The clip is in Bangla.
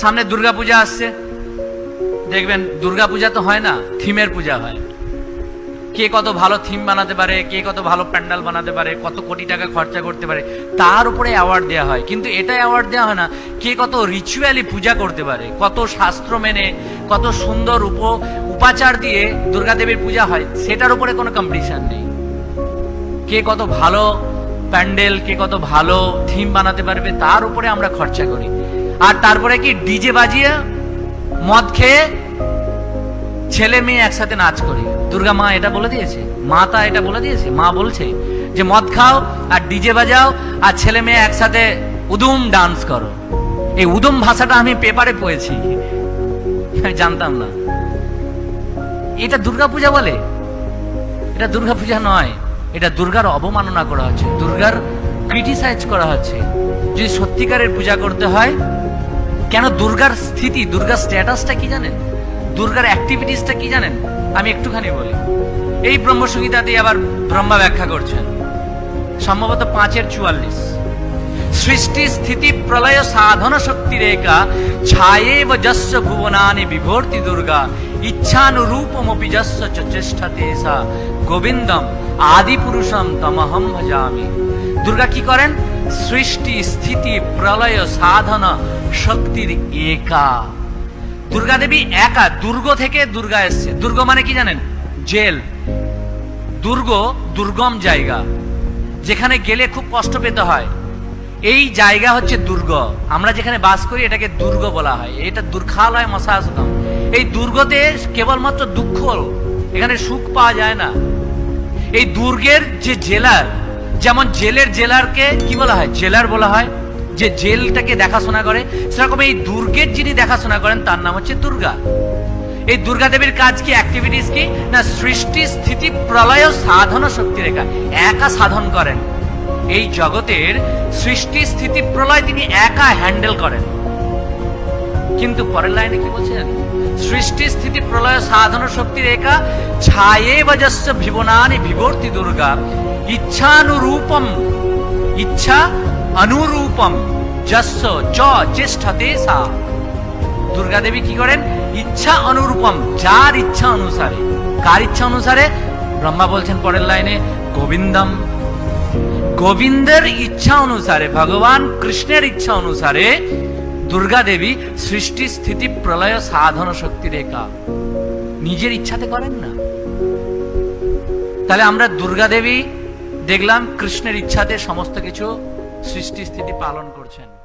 সামনে দুর্গা পূজা আসছে। দেখবেন দুর্গা পূজা তো হয় না, থিমের পূজা হয়। কে কত ভালো থিম বানাতে পারে, কে কত ভালো প্যান্ডেল বানাতে পারে, কত কোটি টাকা খরচা করতে পারে, তার উপরে অ্যাওয়ার্ড দেওয়া হয়। কিন্তু এটা অ্যাওয়ার্ড দেওয়া হয় না, কে কত রিচুয়ালি পূজা করতে পারে, কত শাস্ত্র মেনে, কত সুন্দর উপ, উপাচার দিয়ে দুর্গা দেবীর পূজা হয়, সেটার উপরে কোনো কম্পিটিশান নেই। কে কত ভালো প্যান্ডেল, কে কত ভালো থিম বানাতে পারবে, তার উপরে আমরা খরচা করি। আর তারপরে কি ডিজে বাজিয়ে মদ খেয়ে ছেলে মেয়ে একসাথে নাচ করি। দুর্গা মা এটা বলে দিয়েছে, মা তা এটা বলে দিয়েছে, মা বলছে যে মদ খাও আর ডিজে বাজাও আর ছেলে মেয়ে একসাথে উদুম ডান্স করো। এই উদুম ভাষাটা আমি পেপারে পড়েছি, আমি জানতাম না। এটা দুর্গাপূজা বলে? এটা দুর্গাপূজা নয়, এটা দুর্গার অবমাননা করা হচ্ছে, দুর্গার ক্রিটিসাইজ করা হচ্ছে। যদি সত্যিকারের পূজা করতে হয় কেন দুর্গার স্থিতি, দুর্গার স্ট্যাটাসটা কি জানেন? দুর্গার অ্যাক্টিভিটিসটা কি জানেন? আমি একটুখানি বলি। এই ব্রহ্মসংহিতাতে আবার ব্রহ্মা ব্যাখ্যা করছেন। সম্ভবত পাঁচের চুয়াল্লিশ। সৃষ্টি, স্থিতি, প্রলয়, সাধন, শক্তি রেখা ছায়েব যস্য ভুবনানি বিভর্তি দুর্গা ইচ্ছানুরূপমপি যস্য চ চেষ্টাতে সা গোবিন্দম আদি পুরুষম তমহম ভজামি। দুর্গা কি করেন? সৃষ্টি, স্থিতি, প্রলয়, সাধন, শক্তির একা। দুর্গা দেবী একা, দুর্গ থেকে দুর্গা এসছে। দুর্গ মানে কি জানেন? জেল। দুর্গ দুর্গম জায়গা, যেখানে গেলে খুব কষ্ট পেতে হয়। এই জায়গা হচ্ছে দুর্গ। আমরা যেখানে বাস করি, এটাকে দুর্গ বলা হয়। এটা দুর্খালয় মশাসতম এই দুর্গতে কেবলমাত্র দুঃখ এখানে সুখ পাওয়া যায় না। এই দুর্গের যে জেলার যেমন জেলের জেলারকে কি বলা হয়? জেলার বলা হয়। যে জেলটাকে দেখাশোনা করে, সেরকম এই দুর্গের যিনি দেখাশোনা করেন, তার নাম হচ্ছে দুর্গা। এই দুর্গা দেবীর কাজ কি? অ্যাক্টিভিটিস কি? না, সৃষ্টি, স্থিতি, প্রলয়, সাধন শক্তি রেখা। একা সাধন করেন। এই জগতের সৃষ্টি, স্থিতি, প্রলয় তিনি একা হ্যান্ডেল করেন। কিন্তু পরের লাইনে কি বলছেন? সৃষ্টি, স্থিতি, প্রলয়, সাধন শক্তির একা ছায়ে বজস্য, ভিবনানি, বিবর্তি, দুর্গা। ইচ্ছানুরূপম, ইচ্ছা অনুরূপম, যস্য, চ, চেষ্টাতে সা। দুর্গা দেবী কি করেন? ইচ্ছা অনুরূপম, যার ইচ্ছা অনুসারে। কার ইচ্ছা অনুসারে? ব্রহ্মা বলছেন পরের লাইনে, গোবিন্দম। গোবিন্দের ইচ্ছা অনুসারে, ভগবান কৃষ্ণের ইচ্ছা অনুসারে দুর্গা দেবী সৃষ্টি স্থিতি প্রলয় সাধন শক্তি রেখা। নিজের ইচ্ছাতে করেন না। তাহলে আমরা দুর্গা দেবী দেখলাম কৃষ্ণের ইচ্ছাতে সমস্ত কিছু সৃষ্টি স্থিতি পালন করছেন।